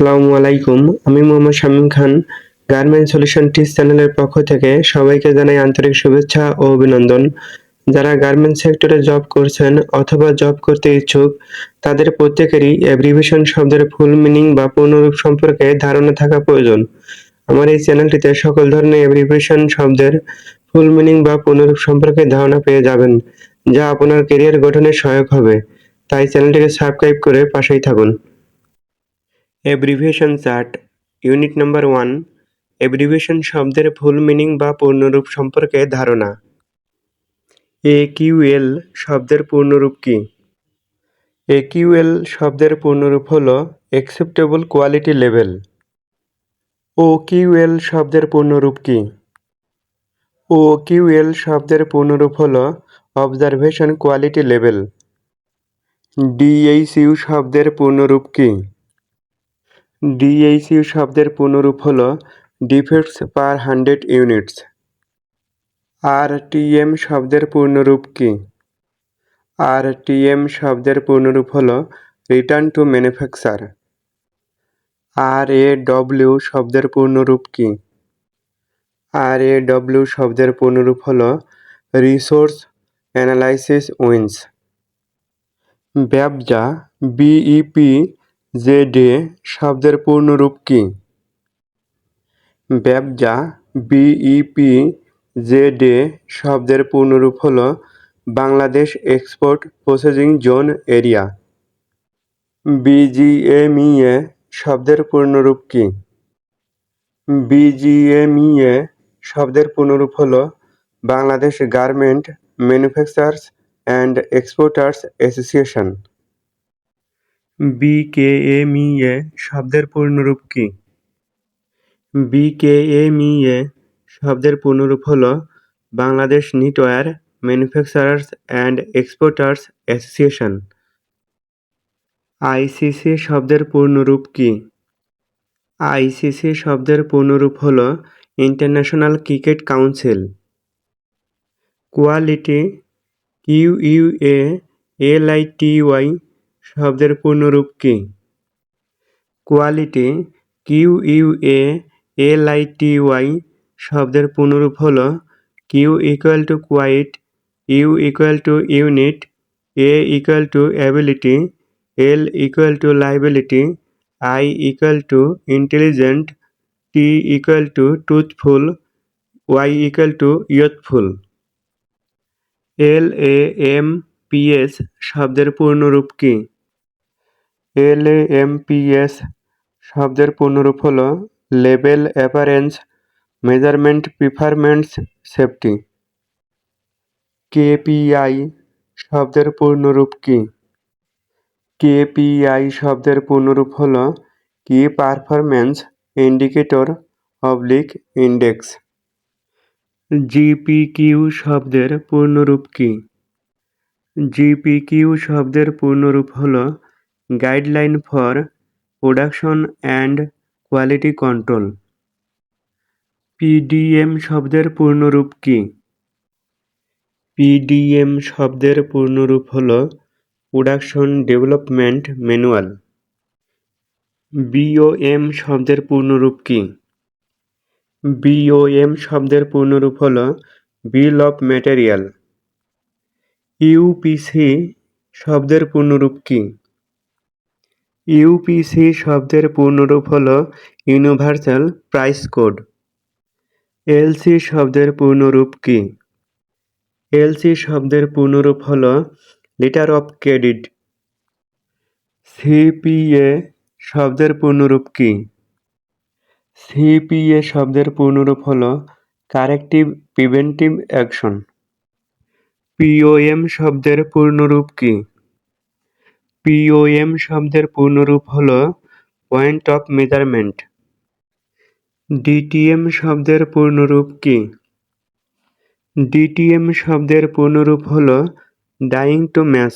আসসালামু আলাইকুম। আমি মোহাম্মদ শামীম খান, গার্মেন্ট সলিউশন টিস চ্যানেলের পক্ষ থেকে সবাইকে জানাই আন্তরিক শুভেচ্ছা ও অভিনন্দন। যারা গার্মেন্ট সেক্টরে জব করছেন অথবা জব করতে ইচ্ছুক, তাদের প্রত্যেকেরই অ্যাব্রিভিয়েশন শব্দের ফুল মিনিং বা পূর্ণরূপ সম্পর্কে ধারণা থাকা প্রয়োজন। আমার এই চ্যানেলটিতে সকল ধরনের অ্যাব্রিভিয়েশন শব্দের ফুল মিনিং বা পূর্ণরূপ সম্পর্কে ধারণা পেয়ে যাবেন, যা আপনার কেরিয়ার গঠনে সহায়ক হবে। তাই চ্যানেলটিকে সাবস্ক্রাইব করে পাশেই থাকুন। Abbreviation chart unit number one abbreviation শব্দের ফুল মিনিং বা পূর্ণরূপ সম্পর্কে ধারণা। এ কিউএল শব্দের পূর্ণরূপ কি? এ কিউএল শব্দের পূর্ণরূপ হল অ্যাকসেপ্টেবল কোয়ালিটি লেভেল ও কিউএল শব্দের পূর্ণরূপ কি? ও কিউএল শব্দের পূর্ণরূপ হল অবজারভেশন কোয়ালিটি লেভেল ডিএইচইউ শব্দের পূর্ণরূপ কি? ডিএইচইউ শব্দের পূর্ণরূপ হল defects per hundred units. R TM শব্দের পূর্ণরূপ কি? আর টিএম শব্দের পূর্ণরূপ হল return to manufacture. R A W শব্দের পূর্ণরূপ কি? আর এ ডব্লিউ শব্দের পূর্ণরূপ হল resource analysis wins. BEPZA, BEP ZA শব্দের পূর্ণরূপ কি? ব্যবজা, বিইপি, জেডে শব্দের পূর্ণরূপ হল Bangladesh export processing zone area. BGMEA শব্দের পূর্ণরূপ কি? বিজিএমইএ শব্দের পূর্ণরূপ হল Bangladesh garment manufactures and exporters association. BKMEA শব্দের পূর্ণরূপ কি? বিকেএমইএ শব্দের পূর্ণরূপ হল Bangladesh knitwear manufacturers and exporters association ICC শব্দের পূর্ণরূপ কি? আইসিসি শব্দের পূর্ণরূপ হল international cricket council quality Q U A L I T LITY শব্দের পূর্ণরূপ কি? Quality Q U A L I T Y শব্দের পূর্ণরূপ হল Q equal to quite U equal to unit A equal to ability L equal to liability I equal to intelligent T equal to truthful Y equal to youthful L A M P S শব্দের পূর্ণরূপ কি? L A M P S শব্দের পূর্ণরূপ হল level appearance, measurement, preferments, safety. KPI শব্দের পূর্ণরূপ কি? KPI শব্দের পূর্ণরূপ হল key performance indicator oblique index. GPQ শব্দের পূর্ণরূপ কি? জিপিকিউ শব্দের পূর্ণরূপ হল guideline for production and quality control PDM শব্দের পূর্ণরূপ কি? পিডিএম শব্দের পূর্ণরূপ হল প্রোডাকশন ডেভেলপমেন্ট ম্যানুয়াল বিওএম শব্দের পূর্ণরূপ কি? বিওএম শব্দের পূর্ণরূপ হল বিল অফ ম্যাটেরিয়াল ইউপিসি শব্দের পূর্ণরূপ কি? ইউপিসি শব্দের পূর্ণরূপ হল ইউনিভার্সাল প্রাইস কোড। এলসি শব্দের পূর্ণরূপ কি? এলসি শব্দের পূর্ণরূপ হল লিটার অফ ক্রেডিট। সিপিএ শব্দের পূর্ণরূপ কি? সিপিএ শব্দের পূর্ণরূপ হল কারেক্টিভ প্রিভেন্টিভ অ্যাকশন। পিওএম শব্দের পূর্ণরূপ কি? পিওএম শব্দের পূর্ণরূপ হল পয়েন্ট অফ মেজারমেন্ট ডিটিএম শব্দের পূর্ণরূপ কি? ডিটিএম শব্দের পূর্ণরূপ হল ডাইং টু ম্যাচ